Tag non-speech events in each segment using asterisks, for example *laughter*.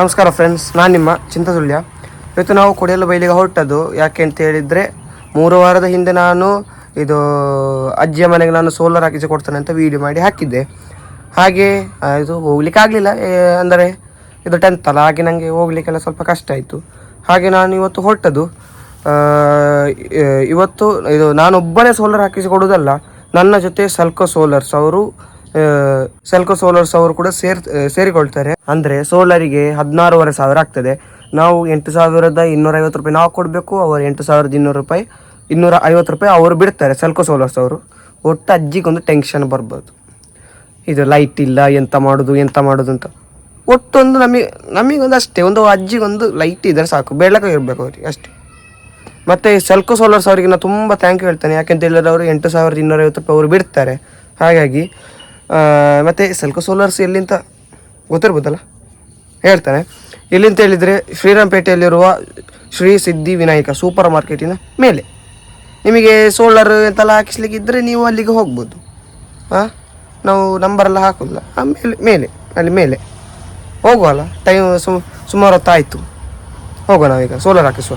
ನಮಸ್ಕಾರ ಫ್ರೆಂಡ್ಸ್ ನಾನು ನಿಮ್ಮ ಚಿಂತಸುಳ್ಯ ಇವತ್ತು ನಾವು ಕೊಡಿಯಲು ಬೈಲಿಗೆ ಹೊರಟದ್ದು ಯಾಕೆ ಅಂತ ಹೇಳಿದರೆ, ಮೂರು ವಾರದ ಹಿಂದೆ ನಾನು ಇದು ಅಜ್ಜಿಯ ಮನೆಗೆ ನಾನು ಸೋಲಾರ್ ಹಾಕಿಸಿ ಕೊಡ್ತೇನೆ ಅಂತ ವೀಡಿಯೋ ಮಾಡಿ ಹಾಕಿದ್ದೆ. ಹಾಗೆ ಇದು ಹೋಗ್ಲಿಕ್ಕೆ ಆಗಲಿಲ್ಲ ಅಂದರೆ ಇದು ಟೆಂತ್ ಅಲ್ಲ, ಹಾಗೆ ನನಗೆ ಹೋಗ್ಲಿಕ್ಕೆಲ್ಲ ಸ್ವಲ್ಪ ಕಷ್ಟ ಆಯಿತು. ಹಾಗೆ ನಾನು ಇವತ್ತು ಹೊರಟದ್ದು ಇವತ್ತು ಇದು ನಾನೊಬ್ಬನೇ ಸೋಲಾರ್ ಹಾಕಿಸಿ ಕೊಡೋದಲ್ಲ ನನ್ನ ಜೊತೆ ಸಲ್ಕೋ ಸೋಲರ್ಸ್ ಅವರು ಸೆಲ್ಕೋ ಸೋಲರ್ಸ್ ಅವರು ಕೂಡ ಸೇರ್ ಸೇರಿಕೊಳ್ತಾರೆ. ಅಂದ್ರೆ ಸೋಲಾರಿಗೆ ಹದಿನಾರೂವರೆ ಸಾವಿರ ಆಗ್ತದೆ. ನಾವು ಎಂಟು ಸಾವಿರದ ಇನ್ನೂರ ಐವತ್ತು ರೂಪಾಯಿ ನಾವು ಕೊಡಬೇಕು, ಅವರು ಎಂಟು ಸಾವಿರದ ಇನ್ನೂರು ರೂಪಾಯಿ ಇನ್ನೂರ ಐವತ್ತು ರೂಪಾಯಿ ಅವರು ಬಿಡ್ತಾರೆ ಸೆಲ್ಕೋ ಸೋಲರ್ಸ್ ಅವರು ಒಟ್ಟು ಅಜ್ಜಿಗೊಂದು ಟೆನ್ಷನ್ ಬರ್ಬೋದು. ಇದು ಲೈಟ್ ಇಲ್ಲ, ಎಂತ ಮಾಡೋದು ಎಂತ ಮಾಡೋದು ಅಂತ. ಒಟ್ಟೊಂದು ನಮಗೆ, ನಮಗೊಂದು ಅಷ್ಟೇ, ಒಂದು ಅಜ್ಜಿಗೊಂದು ಲೈಟ್ ಇದ್ದರೆ ಸಾಕು. ಬೆಳಕು ಇರಬೇಕು ಅವ್ರಿಗೆ ಅಷ್ಟೇ. ಮತ್ತು ಸೆಲ್ಕೋ ಸೋಲರ್ಸ್ ಅವರಿಗೆ ನಾನು ತುಂಬ ಥ್ಯಾಂಕ್ ಯು ಹೇಳ್ತೇನೆ. ಯಾಕೆಂತ ಹೇಳಿದ್ರೆ ಅವರು ಎಂಟು ಸಾವಿರದ ಇನ್ನೂರೈವತ್ತು ರೂಪಾಯಿ ಅವರು ಬಿಡ್ತಾರೆ. ಹಾಗಾಗಿ ಮತ್ತೆ ಸೆಲ್ಕೋ ಸೋಲಾರ್ಸ್ ಎಲ್ಲಿಂತ ಗೊತ್ತಿರ್ಬೋದಲ್ಲ? ಹೇಳ್ತಾನೆ. ಎಲ್ಲಿಂತ ಹೇಳಿದರೆ ಶ್ರೀರಾಮಪೇಟೆಯಲ್ಲಿರುವ ಶ್ರೀ ಸಿದ್ಧಿ ವಿನಾಯಕ ಸೂಪರ್ ಮಾರ್ಕೆಟಿನ ಮೇಲೆ. ನಿಮಗೆ ಸೋಲಾರ್ ಎಂತೆಲ್ಲ ಹಾಕಿಸ್ಲಿಕ್ಕೆ ಇದ್ದರೆ ನೀವು ಅಲ್ಲಿಗೆ ಹೋಗ್ಬೋದು. ಹಾಂ ನಾವು ನಂಬರೆಲ್ಲ ಹಾಕೋದಿಲ್ಲ. ಆ, ಮೇಲೆ ಮೇಲೆ, ಅಲ್ಲಿ ಮೇಲೆ. ಹೋಗುವಲ್ಲ ಟೈಮ್ ಸುಮ್ ಸುಮಾರು ಹೊತ್ತಾಯಿತು ಹೋಗುವ ನಾವೀಗ ಸೋಲಾರ್ ಹಾಕಿಸುವ.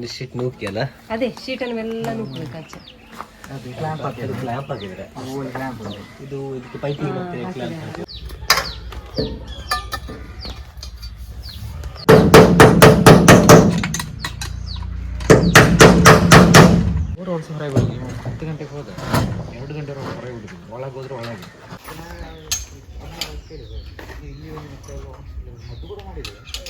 ಒಂದು ಶೀಟ್ ನೂಕಿ ಅಲ್ಲ ಅದೇ ಶೀಟನ್ನು ಎಲ್ಲ ಕ್ಲ್ಯಾಪ್ ಆಚೆ ಕ್ಲಾಂಪ್ ಆಗಿದ್ರೆ ಇದು ಇದಕ್ಕೆ ಪೈಪಿಂಗ್ ಮತ್ತೆ ವರ್ಷ ಹೊರಗೆ ಹೋಗಿ ಹತ್ತು ಗಂಟೆಗೆ ಹೋದ. ಎರಡು ಗಂಟೆ ಹೊರಗೆ ಬಿಡಿದ್ವಿ ಒಳಗೆ ಹೋದ್ರೆ ಒಳಗೆ. ಬರ್ಲಿಕ್ಕೆ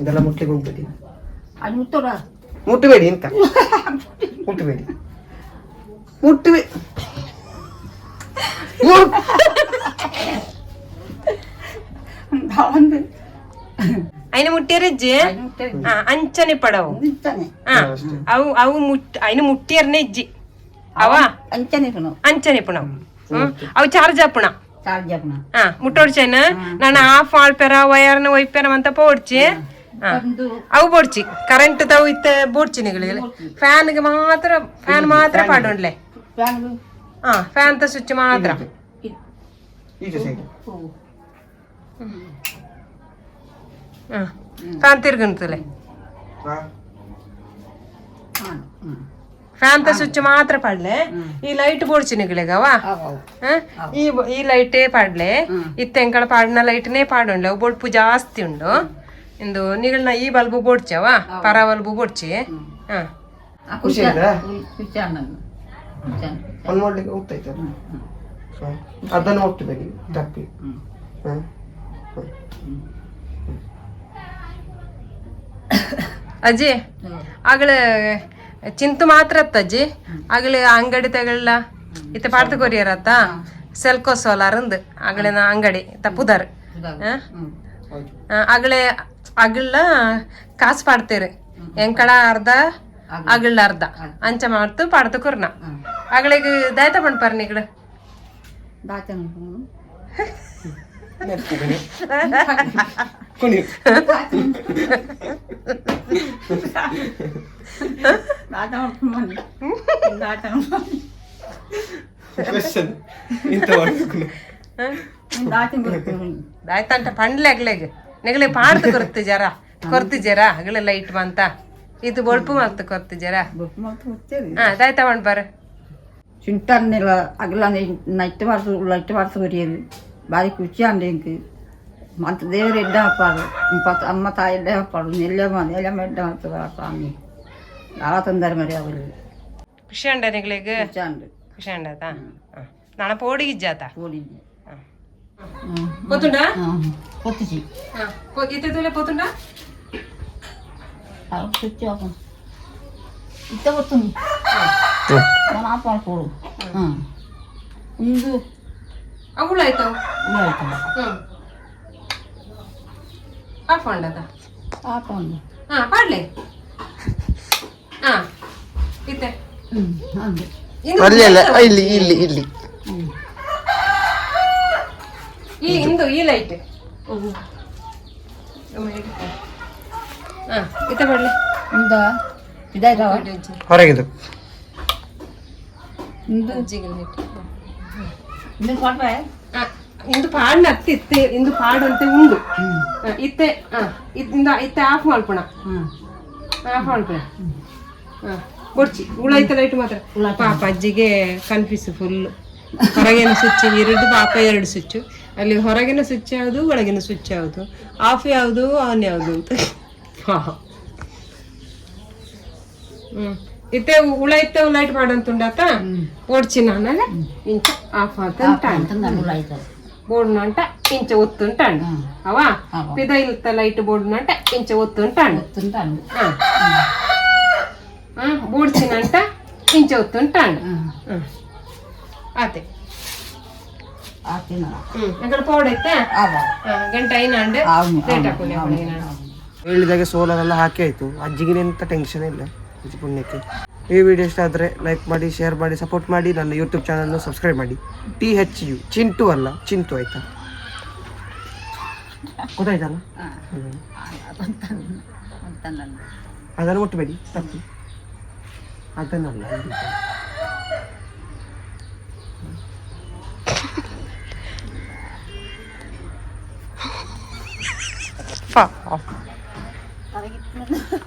ಇದೆಲ್ಲ ಮುಟ್ಲಿಕ್ಕೆ ಹೋಗ್ಬೇಡಿ ಅದು ಮುಟ್ಟೋಣ ಮುಟ್ಟಬೇಡಿ ಅಂತ ಮುಟ್ಟಬೇಡಿ ಮುಟ್ಟಬೇ ఆయన ముట్టారజ్జి అంచని పడవు. అవు అవు ముట్ ఆయన ముట్టారనే ఇజ్జి అవా? అంచని అంచని అవి చార్జ్ ಅಪ್ಪಣ ಚಾರ್ಜ್ ಅಪ್ನ ಆ ಮುಟ್ಟೋಡ್ಚೇನ ನಾನು ಆಫ್ ಆಳ್ಪೆರ ವಯರ್ನ ಒಯ್ಪೆರ ಅಂತ ಪೋಡ್ಚಿ ಆ, ಒಂದು ಅವು ಬೋಡ್ಚಿ ಕರೆಂಟ್ ತಾವು ಇತ್ತ ಬೋಡ್ಚಿ ನಿಗಳಿಗೆ ಫ್ಯಾನ್ಗೆ ಮಾತ್ರ ಫ್ಯಾನ್ ಮಾತ್ರ ಪಾಡೋಣ್ಲೆ ಫ್ಯಾನ್ ಹಾ ಫ್ಯಾನ್ ತ ಸ್ವಿಚ್ ಮಾತ್ರ ಈಚೆ ಸೈಡ್ ಹಾ ಫ್ಯಾನ್ ತಿರ್ಗಂತಲೆ ಫ್ಯಾನ್ ತ ಸ್ವಿಚ್ ಮಾತ್ರ ಪಾಡ್ಲೆ. ಈ ಲೈಟ್ ಬೋಡ್ಚಿ ನಿಗಳಿಗವ ಹ? ಈ ಈ ಲೈಟೇ ಪಾಡ್ಲೆ. ಇತ್ತೆಂಕಳ ಪಾಡಿನ ಲೈಟ್ನೇ ಪಾಡುಂಡ್ಲೆ. ಬೊಡ್ಪು ಜಾಸ್ತಿ ಉಂಡು. ಇಂದು ನಿಗಳನ್ನ ಈ ಬಲ್ಬು ಬೋಡ್ಚವ ಪರ ಬಲ್ಬು ಬೋಡ್ಚಿ ಅದನ್ನು ಮುಟ್ಟಬೇಡಿ ತಪ್ಪಿ. ಹ್ಮ್. ಅಜ್ಜಿ ಆಗಲ ಚಿಂತು ಮಾತ್ರ ಅತ್ತಜ್ಜಿ ಆಗಲೇ ಅಂಗಡಿ ತಗೊಳ್ಳ ಇತ್ತ ಪಾಡ್ತ ಕೊರಿಯರತ್ತ ಸೆಲ್ಕೋ ಸೋಲಾರ್ ಅಂದ್. ಆಗಲಿನ ಅಂಗಡಿ. ತಪ್ಪುದಾರ್ ಅಗಳೇ ಅಗಳ ಕಾಸು ಪಾಡ್ತೀರಿ ಎಂಕಳ ಅರ್ಧ ಅಗಳ ಅರ್ಧ. ಅಂಚ ಮಾಡ್ತು ಪಾಡ್ತು ಕೊರ್ನ. ಅಗಳಿಗೆ ದಾಯ್ತ ಪಣ್ಪಾರ ನಿಗಳು *laughs* ಕುಣಿ ಆಟ ಕ್ವೆಶನ್ ಇಂತ ಒಂದು ಆಟ ಪಂಡ್ಲೆ ಅಗ್ಲೆಗೆ ನೆಗಲೆ ಪಾಡ್ದು ಕೊರ್ತಿ ಜರ. ಕೊರ್ತಿ ಜರ. ಅಗಲೆ ಲೈಟ್ ಬಂತ ಇದು ಬೊಳ್ಪು ಮಾಡ್ತು ಕೊರ್ತಿ ಜರ. ಬೊಳ್ಪು ಮಾಡ್ತು ಹೋಗ್ತೇವೆ ಹಾಂ ಆಯ್ತಾ ಮಾಡಿ ಅಗಲ ನೈಟ್ ಬಾರ್ಸು ಲೈಟ್ ಬಾರ್ಸು ಬರೆಯೋದು ಬಾರಿ ಖುಷಿ ಅಂದಿಂಗೆ ಮತ್ತು ದೇವ್ರ ಎಡ್ಡ ಹಾಕ್ಬಾರ್ದು ಮತ್ತು ಅಮ್ಮ ತಾಯಿ ಎಡ್ಡೆ ಹಾಕ್ಬಾರ್ದು ಎಲ್ಲಮ್ಮ ಎಲ್ಲಮ್ಮ ಎಡ್ಡ ಹಾಕ್ತದ ಸ್ವಾಮಿ ಭಾಳ ತೊಂದರೆ ಮರಿ ಅವರು ಖುಷಿ ಅಂಡ ನಿಗಳಿಗೆ ಖುಷಿ ಅಂಡ ಖುಷಿ ಅಂಡತಾ ನಾಳೆ ಪೋಡಿಗೆ ಜಾತ ಪೋಡಿಗೆ పోతుండా పొత్తుచి ఇతలే పోతుండా స్విచ్ ఆఫ్ ఇత్త పోతుంది ఆపాడుకోడు ముందు ಹುಳ ಆಯ್ತಾವ ಹುಳ ಆಯ್ತಮ್ಮ ಹ್ಮ್. ಪಾಡ್ಕೊಂಡದ ಪಾಡ್ಕೊಂಡು ಹಾ ಪಾಡ್ಲೆ. ಹಾ ಇತ್ತೆ. ಹ್ಮ್ ಇಲ್ಲಿ ಇಲ್ಲಿ ಇಲ್ಲಿ. ಈ ಇಂದು ಈ ಲೈಟ್ ಹಾ ಇತ್ತೆ ಬಿಡ್ಲಿ ಇಂದ ಇದಾಯ್ತಾವ? ಹೊರಗಿದು. ಇಂದು? ಜಿಗಿಲ್ ಲೈಟ್ ಇಂದು ಪಾಡ್ ಅತ್ತೆ ಇತ್ತೆ ಇಂದು ಪಾಡ್ ಅಂತ ಉಂಡು. ಇತ್ತೆ ಇದ್ದಿಂದ ಇತ್ತೆ ಆಫ್ ಮಾಡ್ಪಣ ಆಫ್ ಮಾಡ್ಪಣ ಕೊಡ್ಚಿ ಹುಳ ಐತಲ್ಲ ಲೈಟ್ ಮಾತ್ರ. ಪಾಪ ಅಜ್ಜಿಗೆ ಕನ್ಫ್ಯೂಸ್ ಫುಲ್ ಹೊರಗಿನ ಸ್ವಿಚ್ ಇರೋದು ಪಾಪ ಎರಡು ಸ್ವಿಚ್ಚು ಅಲ್ಲಿ ಹೊರಗಿನ ಸ್ವಿಚ್ ಯಾವುದು ಒಳಗಿನ ಸ್ವಿಚ್ ಯಾವುದು. ಆಫ್ ಯಾವುದು ಆನ್ ಯಾವುದು ಅಂತ. ಹ್ಮ್. ಇತ್ತೆ ಉಳೈತ ಲೈಟ್ ಪಾಡಂತುಂಡಾತ ಓಡ್ಚಿ ನಾನಲ್ಲ ಇಂಚ ಆಫ್ ಆತ అవుతుంది ಬೋರ್ಡ್ ನಂಟ ಇಂಚ ಒತ್ತುಂಟಾಂಡು ಅವ ಪಿದ ಇಲ್ತ ಲೈಟ್ ಬೋರ್ಡ್ ನಂಟ ಇಂಚ ಒತ್ತುಂಟಾಂಡು తింటాను బూడ్చినంట ఇంచ ఒత్తుంటాండు అదే తిన్నా ఇక్కడ పౌడైతే ಗಂಟೆ ಐನಾಂಡು అవును ಲೇಟ್ ಹಾಕೊಳ್ಳಿ ಹಾಕೊಳ್ಳಿ ಐನಾಂಡು ಹೇಳಿದಾಗೆ ಸೋಲಾರ್ ಎಲ್ಲ ಹಾಕಿ ಆಯಿತು ಅಜ್ಜಿಗೆ ಎಂತ ಟೆನ್ಷನ್ ಇಲ್ಲ ಅಜ್ಜಿ ಪುಣ್ಯಕ್ಕೆ ಈ ವಿಡಿಯೋ ಇಷ್ಟ ಆದರೆ ಲೈಕ್ ಮಾಡಿ ಶೇರ್ ಮಾಡಿ ಸಪೋರ್ಟ್ ಮಾಡಿ ನನ್ನ ಯೂಟ್ಯೂಬ್ ಚಾನಲ್ನ ಸಬ್ಸ್ಕ್ರೈಬ್ ಮಾಡಿ. ಟಿ ಹೆಚ್ ಯು ಚಿಂಟು ಅಲ್ಲ, ಚಿಂಟು ಆಯಿತಾ? ಗೊತ್ತಾಯ್ತಲ್ಲ? ಅದನ್ನು ಮುಟ್ಟಬೇಡಿ ತಪ್ಪು. ಅದನ್ನಲ್ಲ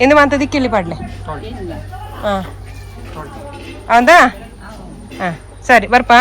ಇಂದು ಮಂತ ಕೇಳಿ ಪಾಡ್ಲೆ ಹಾಂ ಹೌದಾ ಹಾಂ ಸರಿ ಬರ್ಪಾ